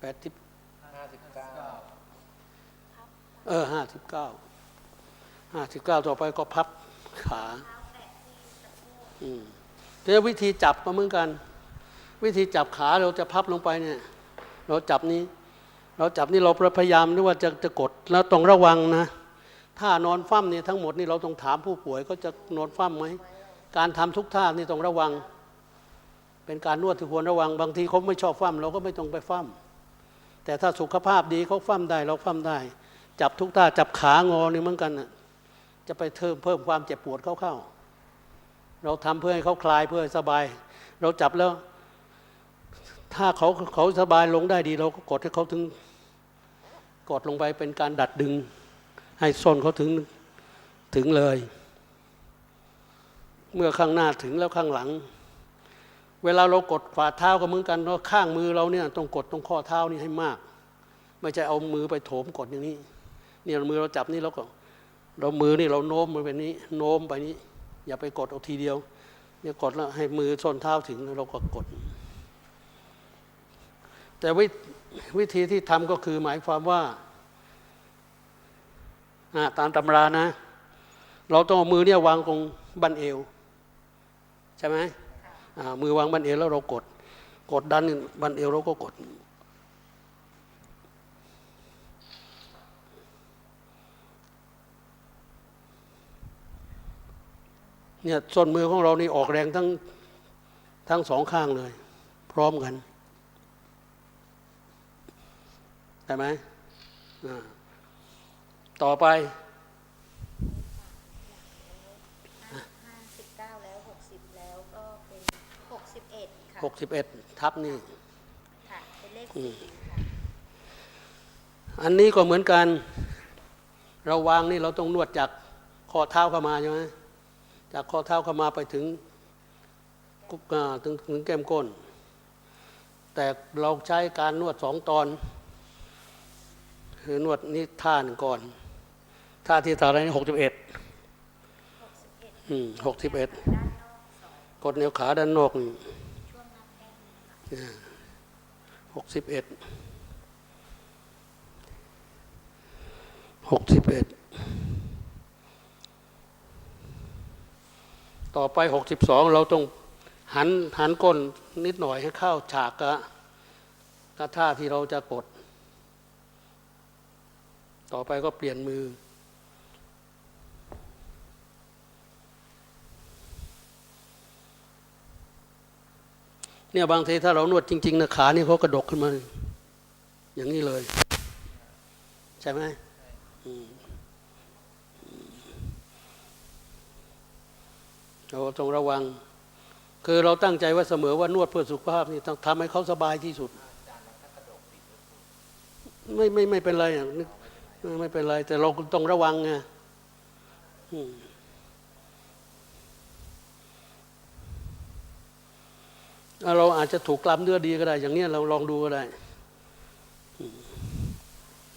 แปดสิบห้าสิบเก้าเออห้าสิบเก้าห้าสิบเก้าต่อไปก็พับขาอืมทีนี้วิธีจับก็เหมือนกัน วิธีจับขาเราจะพับลงไปเนี่ย เราจับนี้ เราจับนี่เราพยายามนึกว่าจะจะกดแล้วต้องระวังนะ ถ้านอนฟั่มเนี่ยทั้งหมดนี่เราต้องถามผู้ป่วยก็จะนอนฟั่มไหมการทำทุกท่านี่ต้องระวัง เป็นการนวดที่ควรระวัง บางทีเขาไม่ชอบฟั่มเราก็ไม่ต้องไปฟั่ม แต่ถ้าสุขภาพดีเขาฟั่มได้เราฟั่มได้ จับทุกท่าจับขางอนี่เหมือนกันนะจะไปเพิ่มเพิ่มความเจ็บปวดเข้าเข้าเราทำเพื่อให้เขาคลายเพื่อให้สบาย เราจับแล้ว ถ้าเขาเขาสบายลงได้ดี เราก็กดให้เขาถึงกดลงไปเป็นการดัดดึง ให้ส้นเขาถึงถึงเลย เมื่อข้างหน้าถึงแล้วข้างหลัง เวลาเรากดฝ่าเท้าก็เหมือนกันเราข้างมือเราเนี่ยต้องกดตรงข้อเท้านี่ให้มาก ไม่ใช่เอามือไปโถมกดอย่างนี้เนี่ยมือเราจับนี่เราก็ เรามือนี่เราโน้มมาเป็นนี้ โน้มไปนี้ อย่าไปกดเอาทีเดียวเนี่ยกดแล้วให้มือส้นเท้าถึงแล้วเราก็กด แต่วิวิธีที่ทำก็คือหมายความว่าตามตำรานะ เราต้องเอามือเนี่ยวางตรงบั้นเอว ใช่ไหม มือวางบันเอวแล้วเรากด กดดันบันเอวเราก็กด เนี่ยส้นมือของเรานี่ออกแรงทั้งทั้งสองข้างเลย พร้อมกันได้ไหมต่อไป ห้าสิบเก้าแล้วหกสิบแล้วก็เป็นหก สิบเอ็ดค่ะ61ทับนี่ค่ะเป็นเลขอืสี่มค่ะอันนี้ก็เหมือนกัน เราวางนี่เราต้องนวดจากข้อเท้าเข้ามาใช่ไหมจากข้อเท้าเข้ามาไปถึงกุกอ่าถึงถึงแก้มก้น แต่เราใช้การนวดสองตอน คือนวดนี่ท่าหนึ่งก่อนท่าที่ท่าอะไรนี่หกสิบเอ็ดหกสิบเอ็ดอืมหกสิบเอ็ดด้านนอกสองกดแนวขาด้านนอกนี่ หกสิบเอ็ดหกสิบเอ็ดต่อไปหกสิบสองเราต้องหันหันก้นนิดหน่อยให้เข้าฉากกะกะท่าที่เราจะกด ต่อไปก็เปลี่ยนมือ เนี่ยบางทีถ้าเรานวดจริงๆนะขานี่เขากระดกขึ้นมา อย่างนี้เลย ใช่ไหมเราต้องระวัง คือเราตั้งใจไว่าเสมอว่านวดเพื่อสุขภาพนี่ต้องทำให้เขาสบายที่สุด ไม่ไม่ไม่เป็นไรอะไม่เป็นไร แต่เราต้องระวังไงอืม เราอาจจะถูกกล้ามเนื้อดีก็ได้ อย่างนี้เราลองดูก็ได้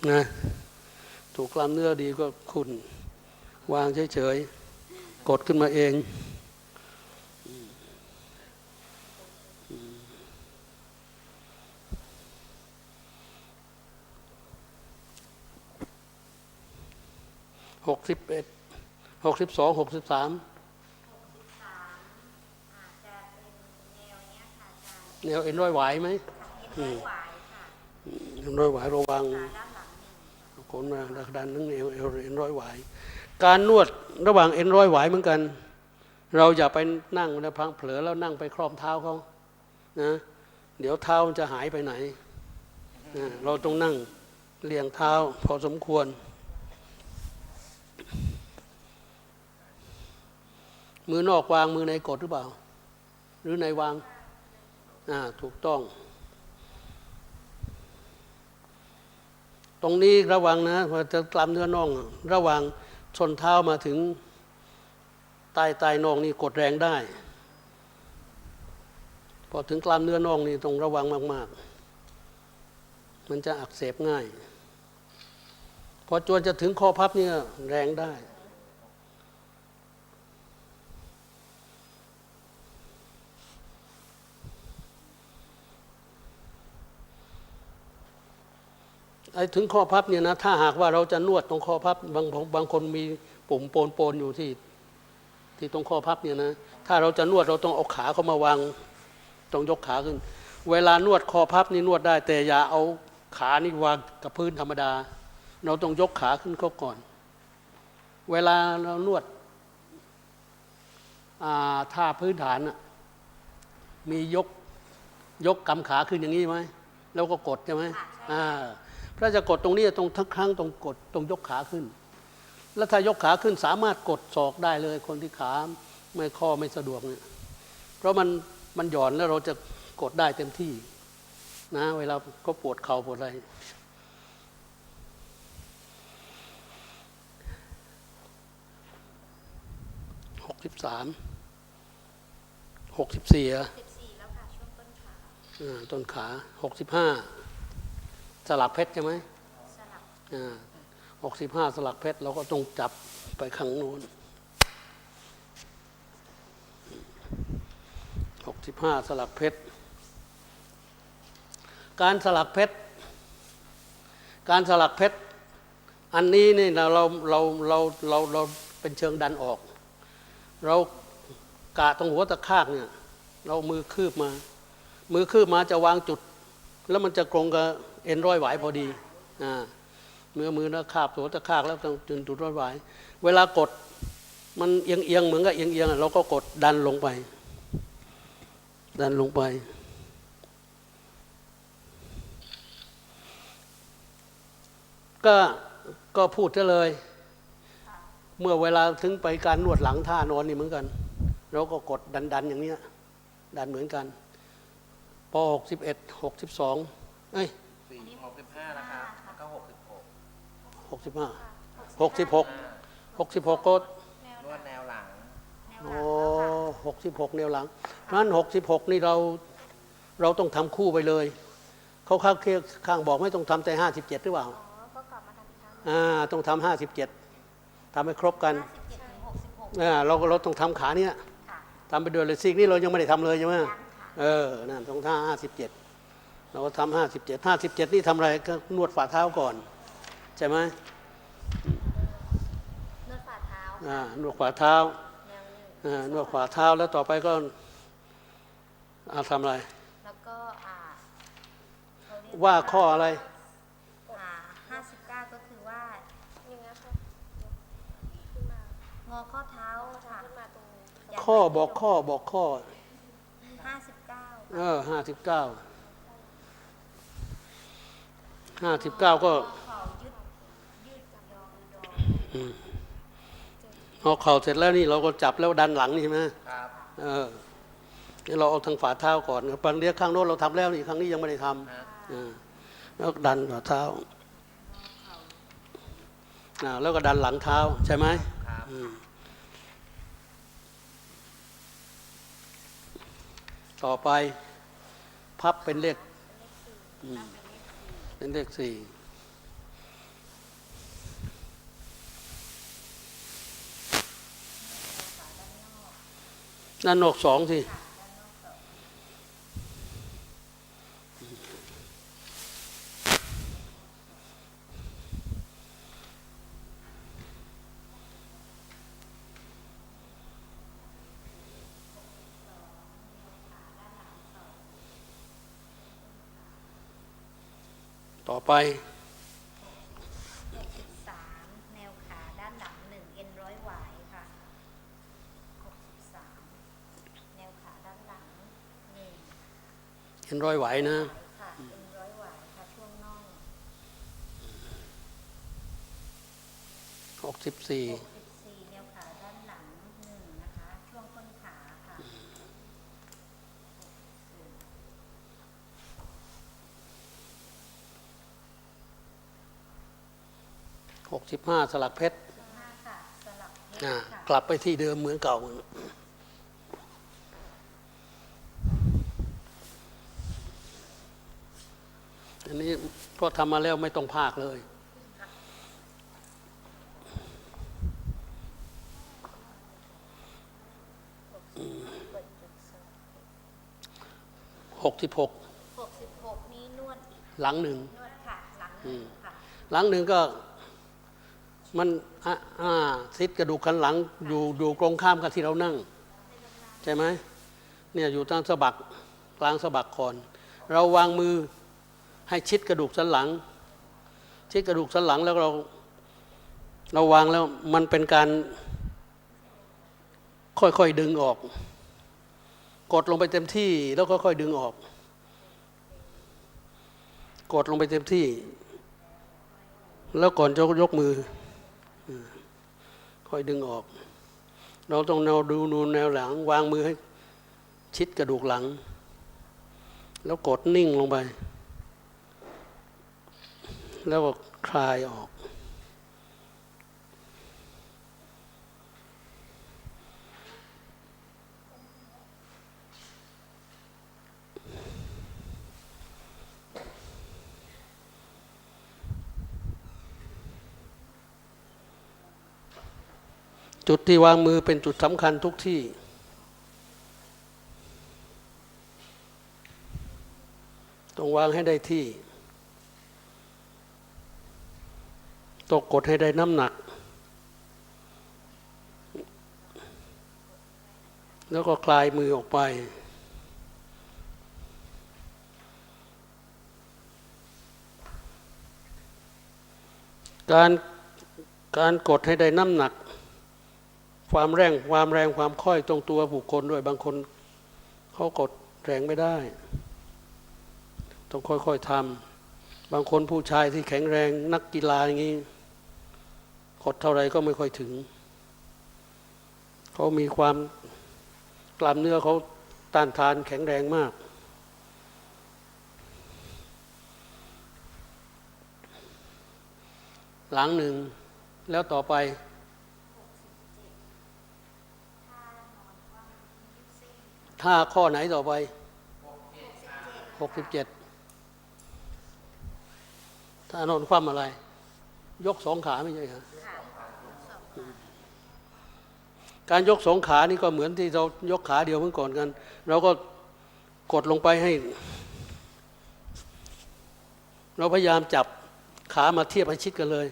นะถูกกล้ามเนื้อดีก็คุณ วางเฉยๆกดขึ้นมาเองหกสิบเอ็ดหกสิบสองหกสิบสาม ค่ะอาจารย์แนวเอ็นร้อยไหวไหมค่ะเห็นไหวค่ะเอ็นร้อยไหวระวังขาด้านหลังหนึ่งคนมาดักดันนึงเอวเอวเอ็นร้อยหวายการนวดระหว่างเอ็นร้อยหวายเหมือนกัน เราอย่าไปนั่งนะพังเผลอแล้วนั่งไปครอมเท้าเขานะเดี๋ยวเท้ามันจะหายไปไหนนะเราต้องนั่งเรียงเท้าพอสมควร มือนอกวางมือในกดหรือเปล่า หรือในวาง อ่าถูกต้อง ตรงนี้ระวังนะพอจะกล้ามเนื้อน่อง ระวังชนเท้ามาถึงใต้ใต้น่องนี่กดแรงได้ พอถึงกล้ามเนื้อน่องนี่ต้องระวังมาก ๆ มันจะอักเสบง่าย พอจวนจะถึงข้อพับเนี่ยแรงได้ ไอ้ถึงข้อพับเนี่ยนะถ้าหากว่าเราจะนวดตรงข้อพับบางบางคนมีปุ่มโปนโปนๆอยู่ที่ ที่ตรงข้อพับเนี่ยนะถ้าเราจะนวดเราต้องเอาขาเข้ามาวางต้องยกขาขึ้น เวลานวดคอพับนี่นวดได้ แต่อย่าเอาขานี่วางกับพื้นธรรมดา เราต้องยกขาขึ้นเขาก่อน เวลาเรานวดอ่าท่าพื้นฐานน่ะมียกยกกำขาขึ้นอย่างนี้ไหมแล้วก็กดใช่ไหมอ่า ถ้าจะกดตรงนี้ตรงทั้งครั้งตรงกดตรงยกขาขึ้น แล้วถ้ายกขาขึ้นสามารถกดศอกได้เลยคนที่ขาไม่ข้อไม่สะดวกเนี่ยเพราะมันมันหย่อนแล้วเราจะกดได้เต็มที่นะเวลาก็ปวดเข่าปวดอะไรหกสิบสามหกสิบสี่อะ14แล้วค่ะช่วงต้นขาอ่าต้นขาหกสิบห้า สลักเพชรใช่ไหมสลับหกสิบห้าสลักเพชรเราก็ต้องจับไปข้างนู้นหกสิบห้าสลักเพชร การสลักเพชร การสลักเพชร อันนี้นี่นะเราเราเราเราเราเป็นเชิงดันออก เรากะตรงหัวตะข้ากเนี่ยเรามือคืบมา มือคืบมาจะวางจุด แล้วมันจะตรงกับ เอ็นร้อยไหวพอดีอ่าเมื่อมือนะคาบตัวตะคากแล้วจนจุดร้อนไหวเวลากดมันเอียงเอียงเหมือนกับเอียงเอียงอะเราก็กดดันลงไป ดันลงไป ก็ก็พูดซะเลย เมื่อเวลาถึงไปการนวดหลังท่านอนนี่เหมือนกัน เราก็กดดันดันอย่างเนี้ยดันเหมือนกันปหกสิบเอ็ดหกสิบสองเอ้ย สี่หกสิบห้าแล้วครับ แล้วก็หกสิบหกหกสิบห้าหกสิบหกหกสิบหกก็แนวนวดแนวหลังแนวหโอ้ลังแล้วค่ะหกสิบหกแนวหลังเพราะฉะนั้นหกสิบหกนี่เราเราต้องทำคู่ไปเลย เขาข้างเคียงข้างบอกไม่ต้องทำแต่ห้าสิบเจ็ดหรือเปล่าอ๋อก็กลับมาทำอีกครั้งอ่าต้องทำห้าสิบเจ็ดทำให้ครบกัน57ถึง66อ่าเราก็เราต้องทำขาเนี้ยค่ะทำไปด้วยเลยซีกนี่เรายังไม่ได้ทำเลยใช่ไหมยังค่ะ เออนั่นต้องท่าห้าสิบเจ็ด เราก็ทำห้าสิบเจ็ดห้าสิบเจ็ดนี่ทำอะไรก็นวดฝ่าเท้าก่อน ใช่ไหมนวดฝ่าเท้าอ่านวดฝ่าเท้าแนวหนึ่งอ่านวดฝ่าเท้าแล้วต่อไปก็อ่าทำอะไร แล้วก็อ่าเขาเรียกว่าข้ออะไรอ่า59ก็คือว่าอย่างเงี้ยค่ะขึ้นมางอข้อเท้าค่ะขึ้นมาตรงนี้ข้อบอกข้อบอกข้อ59เออห้าสิบเก้า ห้าสิบเก้าก็เข่ายืดยืดยองดองเอาเข่าเสร็จแล้วนี่เราก็จับแล้วดันหลังนี่ใช่ไหมครับเออนี่เราเอาทางฝ่าเท้าก่อนบางเรียกข้างโน้นเราทำแล้วนี่ครั้งนี้ยังไม่ได้ทฮะำเออแล้วก็ดันฝ่าเท้าอ่าแล้วก็ดันหลังเท้าใช่ไหมครับอืมต่อไป พับเป็นเลขอืม เป็นเลขสี่ด้านนอกสองสิ ต่อไป63แนวขาด้านหลัง1เอ็นร้อยหวายค่ะ63แนวขาด้านหลัง1เห็นรอยไหวนะค่ะเอ็นร้อยหวายค่ะช่วงน่องหกสิบสี่64 แนวขาด้านหลัง1นะคะ ช่วงต้นขาค่ะ หก สิบห้าสลักเพชร5ค่ะสลับเพชรอ่าค่ะกลับไปที่เดิมเหมือนเก่าอันนี้เพราะทำมาแล้วไม่ต้องภาคเลยเปิดจุดสลับหกสิบหก66นี้นวดอีกหลังหนึ่งนวดค่ะหลังหอืนึ่งมค่ะหลังหนึ่งก็ มันอ่าซิดกระดูกขันหลังอยู่อยู่ตรงข้ามกับที่เรานั่ง ใช่ไหมเนี่ยอยู่ตั้งสะบักกลางสะบักคอน เราวางมือให้ชิดกระดูกสันหลัง ชิดกระดูกสันหลังแล้วเรา เราวางแล้วมันเป็นการ ค่อยๆดึงออก กดลงไปเต็มที่แล้วค่อยๆดึงออก กดลงไปเต็มที่ แล้วก่อนจะยกมือ ค่อยดึงออก เราต้องแนวดูนูนแนวหลัง วางมือให้ชิดกระดูกหลัง แล้วกดนิ่งลงไป แล้วก็คลายออก จุดที่วางมือเป็นจุดสำคัญทุกที่ ต้องวางให้ได้ที่ต้องกดให้ได้น้ำหนัก แล้วก็คลายมือออกไปการการกดให้ได้น้ำหนัก ความแรงความแรงความค่อยตรงตัวบุคคลด้วยบางคนเขากดแรงไม่ได้ ต้องค่อยๆทำบางคนผู้ชายที่แข็งแรงนักกีฬาอย่างนี้กดเท่าไรก็ไม่ค่อยถึง เขามีความกล้ามเนื้อเขาต้านทานแข็งแรงมาก หลังหนึ่งแล้วต่อไป ถ้าข้อไหนต่อไปหกสิบเจ็ดถ้านอนคว่ำอะไร ยกสองขาไม่ใช่เหรอการยกสองขานี่ก็เหมือนที่เรายกขาเดียวเมื่อก่อนกัน เราก็กดลงไปให้ เราพยายามจับขามาเทียบให้ชิดกันเลย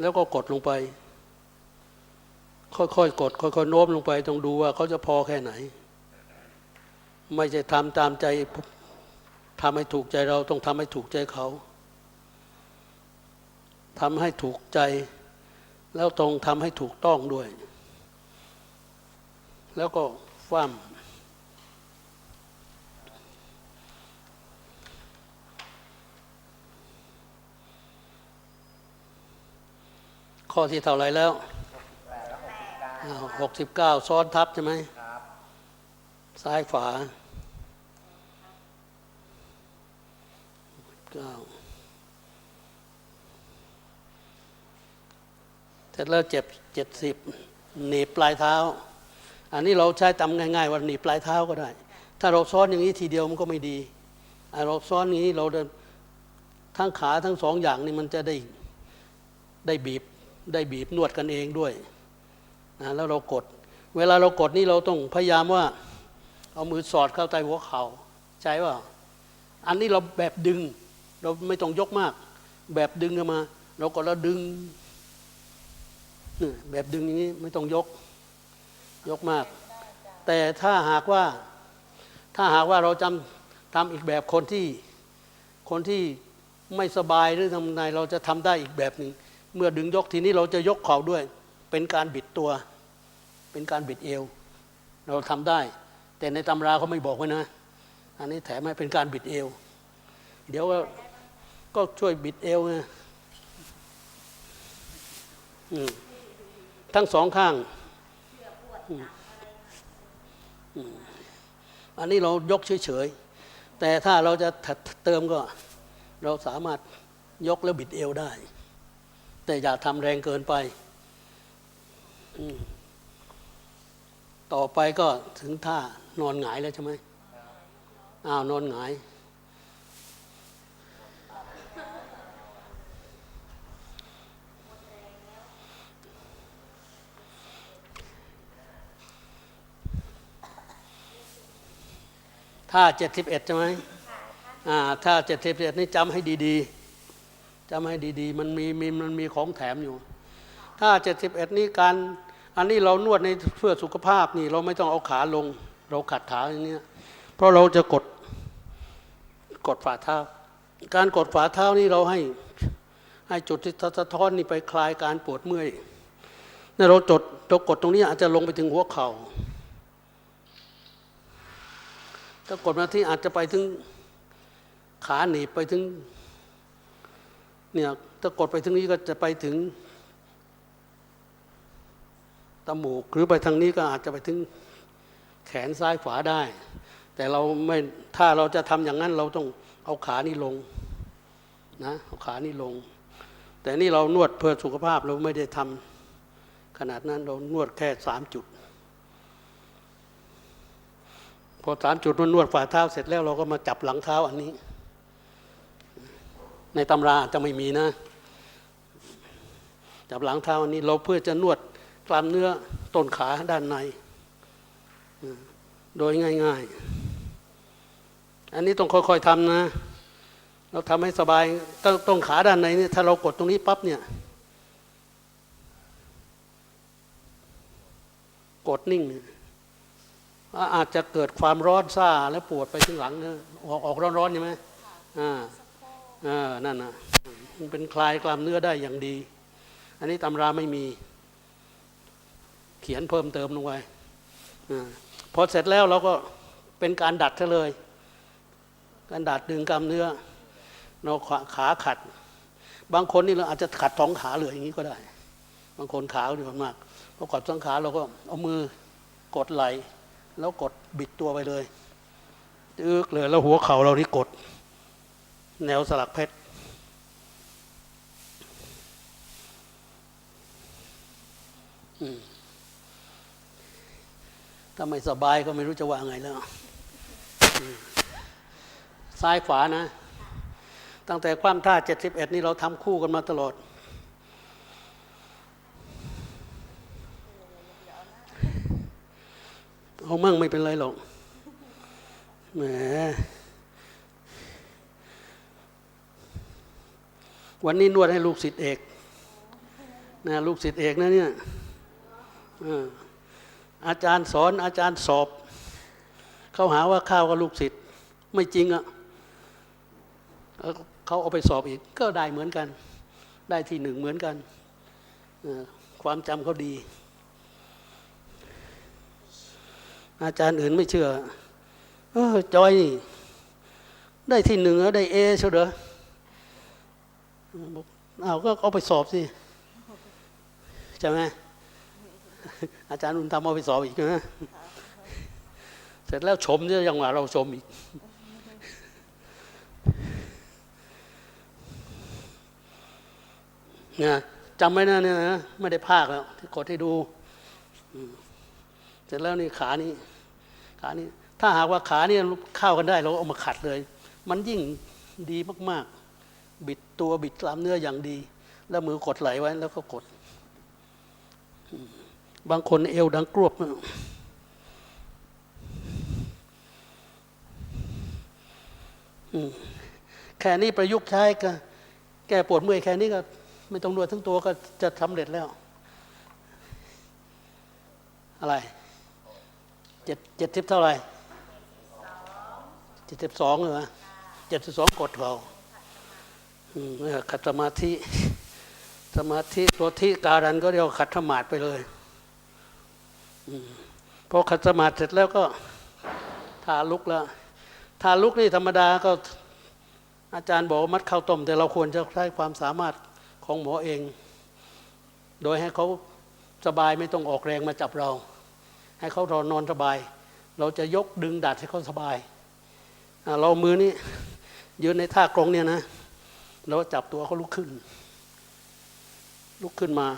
แล้วก็กดลงไป ค่อยๆกดค่อยๆโน้มลงไปต้องดูว่าเขาจะพอแค่ไหน ไม่ใช่ทำตามใจทำให้ถูกใจเราต้องทำให้ถูกใจเขาทำให้ถูกใจ แล้วตรงทำให้ถูกต้องด้วย แล้วก็ฟั่มข้อที่เท่าไรแล้ว หกสิบเก้าซ้อนทับใช่ไหมครับซ้ายฝาเก้าเสร็จแล้วเจ็บเจ็ดสิบหนีบปลายเท้า อันนี้เราใช้ตำง่าย ๆ ว่าหนีบปลายเท้าก็ได้ ถ้าเราซ้อนอย่างนี้ทีเดียวมันก็ไม่ดีอะเราซ้อนอย่างนี้เราเดินทั้งขาทั้งสองอย่างนี่มันจะได้ได้บีบได้บีบนวดกันเองด้วย นะแล้วเรากด เวลาเรากดนี่เราต้องพยายามว่า เอามือสอดเข้าใต้หัวเขา่าใช่ป่า อันนี้เราแบบดึง เราไม่ต้องยกมาก แบบดึงกันมา เราก็แล้วดึงแบบดึงอย่างนี้ไม่ต้องยก ยกมาก แต่ถ้าหากว่าถ้าหากว่าเราจำทำอีกแบบคนที่คนที่ไม่สบายหรือทำไงเราจะทำได้อีกแบบหนึ่งเมื่อดึงยกทีนี้เราจะยกเข่าด้วย เป็นการบิดตัว เป็นการบิดเอว เราทำได้ แต่ในตำราเขาไม่บอกไว้นะ อันนี้แถมให้เป็นการบิดเอว เดี๋ยวก็ก็ช่วยบิดเอวไงทั้งสองข้างอันนี้เรายกเฉยๆ แต่ถ้าเราจะเติมก็ เราสามารถยกแล้วบิดเอวได้ แต่อย่าทำแรงเกินไป ต่อไปก็ถึงท่านอนหงายแล้วใช่ไหมอ้าวนอนหงาย ท่าเจ็ดสิบเอ็ดใช่ไหมอ่าท่าเจ็ดสิบเอ็ดนี่จำให้ดีๆจำให้ดีๆ มันมีมีมันมีของแถมอยู่ถ้าเจ็ดสิบเอ็ดนี้การ อันนี้เรานวดในเพื่อสุขภาพนี่เราไม่ต้องเอาขาลง เราขัดขาอย่างนี้เพราะเราจะกดกดฝ่าเท้า การกดฝ่าเท้านี่เราให้ให้จุดที่สะท้อนนี่ไปคลายการปวดเมื่อยนี่เราจดเรากดตรงนี้อาจจะลงไปถึงหัวเข่าถ้ากดมาที่อาจจะไปถึงขาหนีบไปถึงเนี่ยถ้ากดไปถึงนี้ก็จะไปถึง ตมูกหรือไปทางนี้ก็อาจจะไปถึงแขนซ้ายขวาได้ แต่เราไม่ถ้าเราจะทำอย่างนั้นเราต้องเอาขานี่ลงนะเอาขานี่ลง แต่นี่เรานวดเพื่อสุขภาพเราไม่ได้ทำขนาดนั้นเรานวดแค่สามจุด พอสามจุดนวดฝ่าเท้าเสร็จแล้วเราก็มาจับหลังเท้าอันนี้ ในตำราอาจจะไม่มีนะ จับหลังเท้าอันนี้เราเพื่อจะนวด กล้ามเนื้อต้นขาด้านใน โดยง่าย ๆ อันนี้ต้องค่อยๆทำนะ เราทำให้สบายตตรงขาด้านในนี่ถ้าเรากดตรงนี้ปั๊บเนี่ย กดนิ่งเนี่ยอาจจะเกิดความร้อนซ่าและปวดไปถึงหลังนะออกออกร้อนๆใช่ไหมอ่าอ่านั่นนะมันเป็นคลายกล้ามเนื้อได้อย่างดี อันนี้ตำราไม่มี เขียนเพิ่มเติมลงไปพอเสร็จแล้วเราก็เป็นการดัดซะเลย การดัดดึงกล้ามเนื้อเราขาขาขัด บางคนนี่เราอาจจะขัดสองขาเลยอย่างนี้ก็ได้ บางคนขาดีมากพอกดสองขาเราก็เอามือกดไหล แล้วกดบิดตัวไปเลยตึกเลยแล้วหัวเข่าเราที่กด แนวสลักเพชรอืม ถ้าไม่สบายก็ไม่รู้จะว่าไงแล้ว ซ้ายขวานะ ตั้งแต่ความท่า 71 นี่เราทำคู่กันมาตลอด เอามั่งไม่เป็นไรหรอก แหม วันนี้นวดให้ลูกศิษย์เอกนะลูกศิษย์เอกนะเนี่ยเออ อาจารย์สอนอาจารย์สอบ เขาหาว่าข้าวกับลูกศิษย์ไม่จริงอะ่ะเขาเอาไปสอบอีก ก็ได้เหมือนกัน ได้ที่หนึ่งเหมือนกัน ความจำเขาดี อาจารย์อื่นไม่เชื่อออจอยนี่ได้ที่หนึ่งแล้วได้เอเชียวเหรอเอาก็เอาไปสอบสิใช่ไหม อาจารย์อุ่นทำเอาไปสอบอีกนะเสร็จแล้วชมเนี่ยยังว่าเราชมอีก นะจำไว้นะเนี่ยนะไม่ได้ภาคแล้วที่กดให้ดู เสร็จแล้วนี่ขานี้ขานี้ถ้าหากว่าขานี่เข้ากันได้ เราก็เอามาขัดเลย มันยิ่งดีมาก ๆ บิดตัวบิดกล้ามเนื้ออย่างดี แล้วมือกดไหลไว้แล้วก็กด บางคนเอวดังกรวบแค่นี้ประยุกต์ใช้ก็แก้ปวดเมื่อยแค่นี้ก็ ไม่ต้องนวดทั้งตัวก็จะสำเร็จแล้ว อะไรเจ็ดเจ็ดสิบเท่าไหร่เจ็ดสิบสองเหรอเจ็ดสิบสองกดเขาอืมเนี่ยขัดสมาธิ สมาธิตัวที่การันก็เรียกขัดสมาธิไปเลย พอขัดสมาธิเสร็จแล้วก็ทาลุกแล้วทาลุกนี่ธรรมดาก็อาจารย์บอกมัดข้าวต้ม แต่เราควรจะใช้ความสามารถของหมอเอง โดยให้เขาสบายไม่ต้องออกแรงมาจับเรา ให้เขารอนอนสบาย เราจะยกดึงดัดให้เขาสบาย เรามือนี้ยืนในท่ากรงเนี่ยนะเราจับตัวเขาลุกขึ้น ลุกขึ้นมา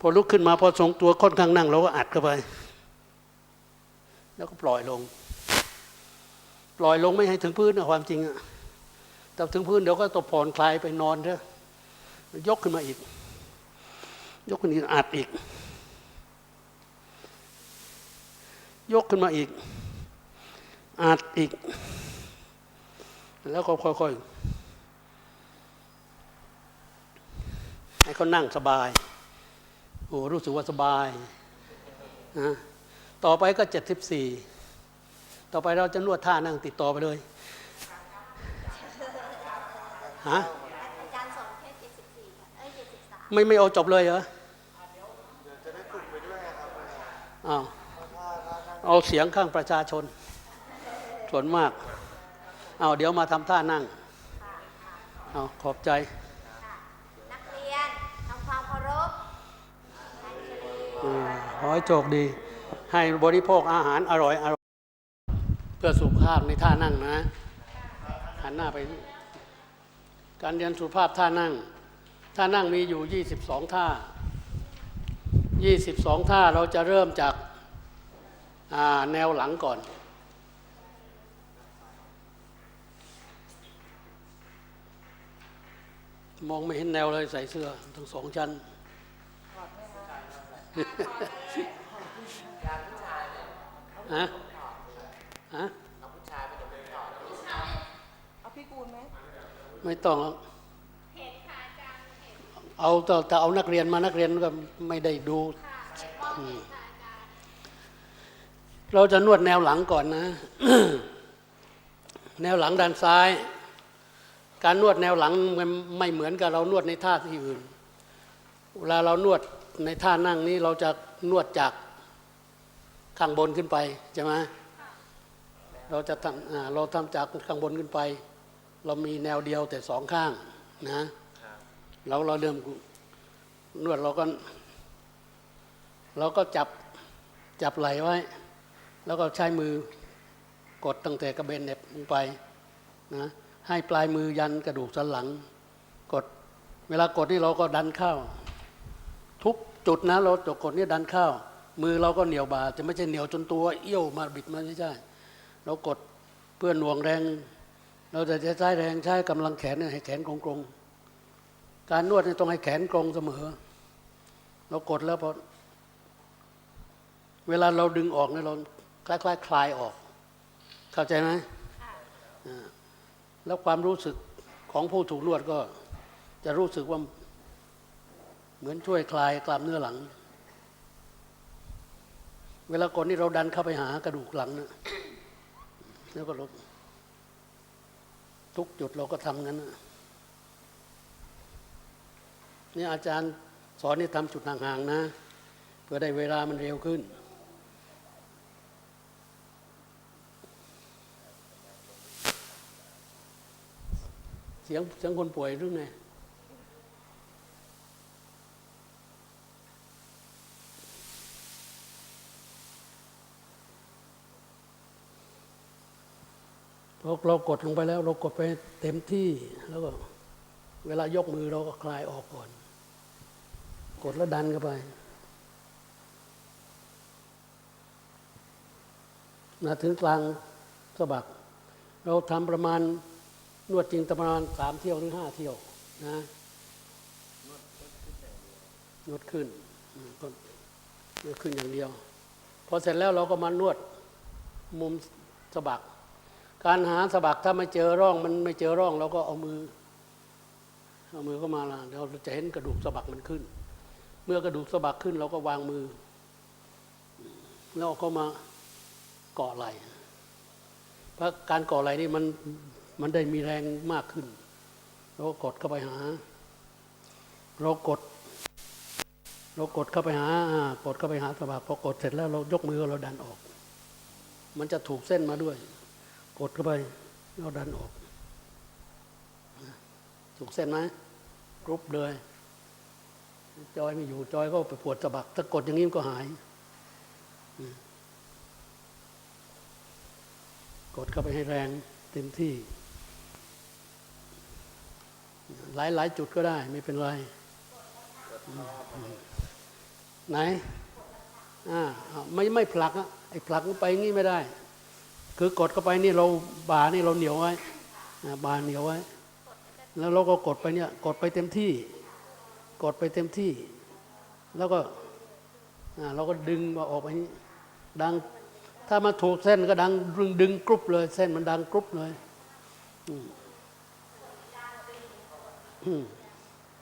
พอลุกขึ้นมาพอทรงตัวค่อนข้างนั่งเราก็อัดเข้าไป แล้วก็ปล่อยลง ปล่อยลงไม่ให้ถึงพื้นนะความจริงอะแต่ถึงพื้นเดี๋ยวก็ตกผ่อนคลายไปนอนเถอะยกขึ้นมาอีก ยกขึ้นอีกอัดอีก ยกขึ้นมาอีกอัดอีก แล้วก็ค่อยเขานั่งสบาย โอ้รู้สึกว่าสบายนะต่อไปก็เจ็ดสิบสี่ต่อไปเราจะนวดท่านั่งติดต่อไปเลยฮะอาจารย์สอนแค่74ค่ะเอ้ย73ไม่ไม่เอาจบเลยเหรออ้าวเอาเสียงข้างประชาชน ส่วนมาก เอาเดี๋ยวมาทำท่านั่ง เอาขอบใจ ค่ะนักเรียนทำความเคารพอัญชลี อืม ขอให้โชคดี ให้บริโภคอาหารอร่อยอร่อย เพื่อสุขภาพในท่านั่งนะหันหน้าไป การเรียนสุขภาพท่านั่ง ท่านั่งมีอยู่ 22 ท่า 22 ท่าเราจะเริ่มจากาแนวหลังก่อนมองไม่เห็นแนวเลยใส่เสื้อทั้งสองชั้น ฮะฮะเอาพี่กูลไหมไม่ต้องหรอกเอาแต่แต่เอานักเรียนมานักเรียนก็ไม่ได้ดู เราจะนวดแนวหลังก่อนนะ แนวหลังด้านซ้าย การนวดแนวหลังมันไม่เหมือนกับเรานวดในท่าที่อื่น เวลาเรานวด ในท่านั่งนี้เราจะนวดจากข้างบนขึ้นไปใช่ไหมเราจะทำเราทำจากข้างบนขึ้นไป เรามีแนวเดียวแต่สองข้างนะเราเราเริ่มนวดเราก็ เราก็จับจับไหลไว้ แล้วก็ใช้มือกดตั้งแต่กระเบนเน็บลงไปนะให้ปลายมือยันกระดูกสันหลัง กด เวลากดนี่เราก็ดันเข้า ทุกจุดนะเราจะกดนี่ดันเข้ามือเราก็เหนียวบาจะไม่ใช่เหนียวจนตัวเอี้ยวมาบิดมันไม่ใช่เรากดเพื่อหน่วงแรง เราจะใช้แรงใช้กำลังแขนเนี่ยให้แขนกลงๆการนวดเนี่ยต้องให้แขนกลงเสมอ เรากดแล้วพอเวลาเราดึงออกเนี่ยเราคล้ายๆคลายคลายออก เข้าใจไหมอ่าแล้วความรู้สึกของผู้ถูกนวดก็จะรู้สึกว่า เหมือนช่วยคลายกล้ามเนื้อหลัง เวลากดนี่เราดันเข้าไปหากระดูกหลังนะแล้วก็ลดทุกจุดเราก็ทำงั้นนะนี่อาจารย์สอนนี่ทำจุดห่างๆนะ เพื่อได้เวลามันเร็วขึ้น เสียงเสียงคนป่วยหรือไงพอเรากดลงไปแล้ว เรากดไปเต็มที่แล้วก็เวลายกมือเราก็คลายออกก่อน กดแล้วดันเข้าไปมาถึงกลางสะบัก เราทำประมาณนวดจริงประมาณสามเที่ยวหรือห้าเที่ยวนะนวดขึ้นก็นวดขึ้นอย่างเดียว พอเสร็จแล้วเราก็มานวดมุมสะบัก การหาสะบักถ้าไม่เจอร่องมันไม่เจอร่องเราก็เอามือ เอามือเข้ามาละเราจะเห็นกระดูกสะบักมันขึ้น เมื่อกระดูกสะบักขึ้นเราก็วางมือ แล้วเอาเข้ามาเกาะไหล่เพราะการเกาะไหล่นี่มันมันได้มีแรงมากขึ้นเรากดเข้าไปหา เรากด เรากดเข้าไปหากดเข้าไปหาสะบักพอกดเสร็จแล้วเรายกมือเราดันออก มันจะถูกเส้นมาด้วย กดเข้าไปเราดันออกถูกเส้นไหมกรุ๊ปเลย จอยไม่อยู่จอยก็ไปปวดสะบักถ้ากดอย่างนี้มันก็หายกดเข้าไปให้แรงเต็มที่ หลายหลายจุดก็ได้ ไม่เป็นไร ไหนอ่าเอาไม่ไม่ผลักอะไอ้ผลักไปงี้ไม่ได้ คือกดเข้าไปนี่เราบานี่เราเหนียวไว้อ่าบาเหนียวไว้ แล้วเราก็กดไปเนี่ยกดไปเต็มที่ กดไปเต็มที่ แล้วก็เราก็ดึงมาออกไปนี้ดังถ้ามาถูกเส้นก็ดังดึงดึงกรุบเลย เส้นมันดังกรุบเลย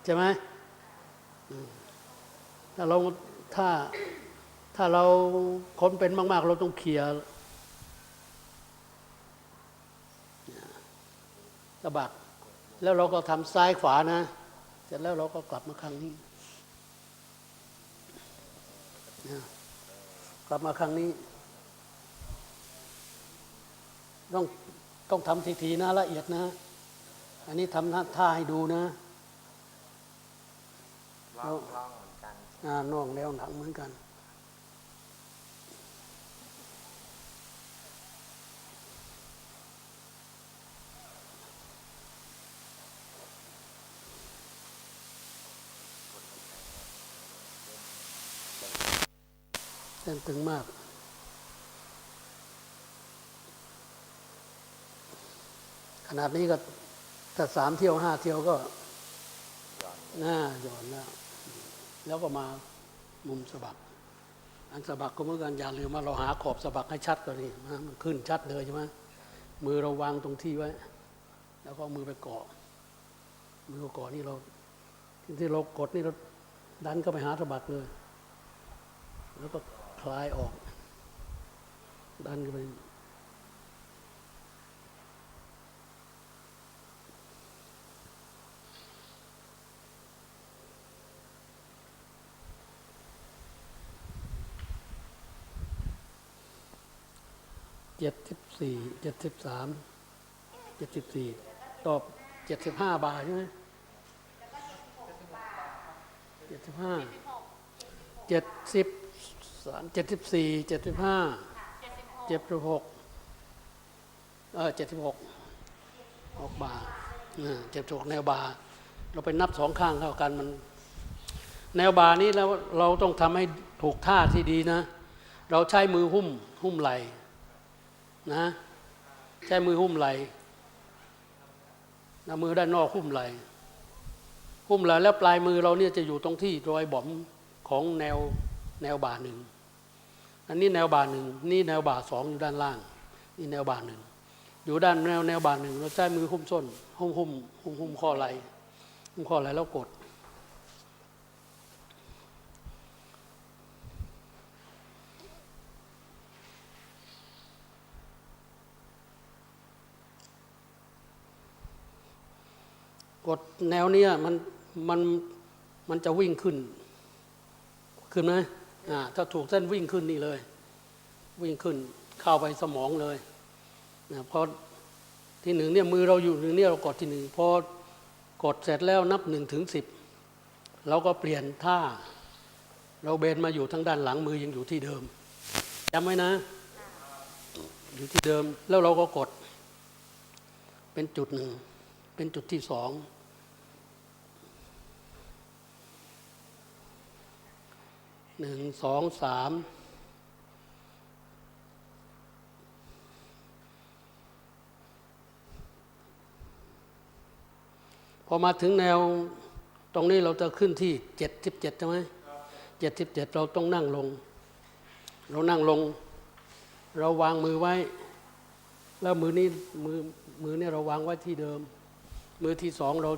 ใช่ไหมถ้าเราถ้าถ้าเราคนเป็นมาก ๆ เราต้องเคลียร์สะบัก แล้วเราก็ทำซ้ายขวานะ เสร็จแล้วเราก็กลับมาข้างนี้นะกลับมาข้างนี้ ต้องต้องทำทีๆนะละเอียดนะ อันนี้ทำท่าให้ดูนะล่องล่องเหมือนกันอ่าน่องแล้วหนังเหมือนกัน ส้นตึงมาก ขนาดนี้ก็ถ้าสามเที่ยวห้าเที่ยวก็น่าหย่อนแล้วแล้วก็มามุมสะบัก อันสะบักก็เหมือนกันอย่าลืมว่าเราหาขอบสะบักให้ชัดกว่านี้มันขึ้นชัดเลยใช่ไหมมือเราวางตรงที่ไว้ แล้วก็มือไปเกาะ มือเกาะนี่เราที่เรากดนี่เราดันก็ไปหาสะบักเลย แล้วก็ คลายออก ดันก็ไปเจ็ดสิบสี่เจ็ดสิบสามเจ็ดสิบสี่ตอบเจ็ดสิบห้าบาทใช่ไหมเจ็ดสิบห้าเจ็ดสิบ สามเจ็ดสิบสี่เจ็ดสิบห้าเจ็ดสิบหกเออเจ็ดสิบหกหกบาทเจ็ดสิบหกแนวบาเราไปนับสองข้างเข้ากันมัน แนวบานี้แล้วเราต้องทำให้ถูกท่าที่ดีนะ เราใช้มือหุ้มหุ้มไหลนะใช้มือหุ้มไหลนะมือด้านนอกหุ้มไหลหุ้มไหลแล้วปลายมือเราเนี่ยจะอยู่ตรงที่รอยบ่อมของแนว แนวบ่าหนึ่งอันนี้แนวบ่าหนึ่งนี่แนวบ่าสองอยู่ด้านล่าง นี่แนวบ่าหนึ่งอยู่ด้านแนวแนวบ่าหนึ่งเราใช้มือหุ้มส้นหุ้มหุ้มหุ้มหุ้มข้อไหลหุ้มข้อไหลแล้วกด กดแนวเนี้ยมันมันมันจะวิ่งขึ้น ขึ้นไหม ถ้าถูกเส้นวิ่งขึ้นนี่เลย วิ่งขึ้นเข้าไปสมองเลยนะพอที่หนึ่งเนี่ยมือเราอยู่หนึ่งเนี่ยเรากดที่หนึ่งพอกดเสร็จแล้วนับหนึ่งถึงสิบเราก็เปลี่ยนท่า เราเบนมาอยู่ทางด้านหลังมือยังอยู่ที่เดิมจำไว้นะ อยู่ที่เดิมแล้วเราก็กด เป็นจุดหนึ่งเป็นจุดที่สอง หนึ่งสองสามพอมาถึงแนวตรงนี้เราจะขึ้นที่เจ็ดสิบเจ็ดใช่ไหมเจ็ดสิบเจ็ดเราต้องนั่งลง เรานั่งลง เราวางมือไว้ แล้วมือนี้มือมือเนี่ยเราวางไว้ที่เดิม มือที่สองเรา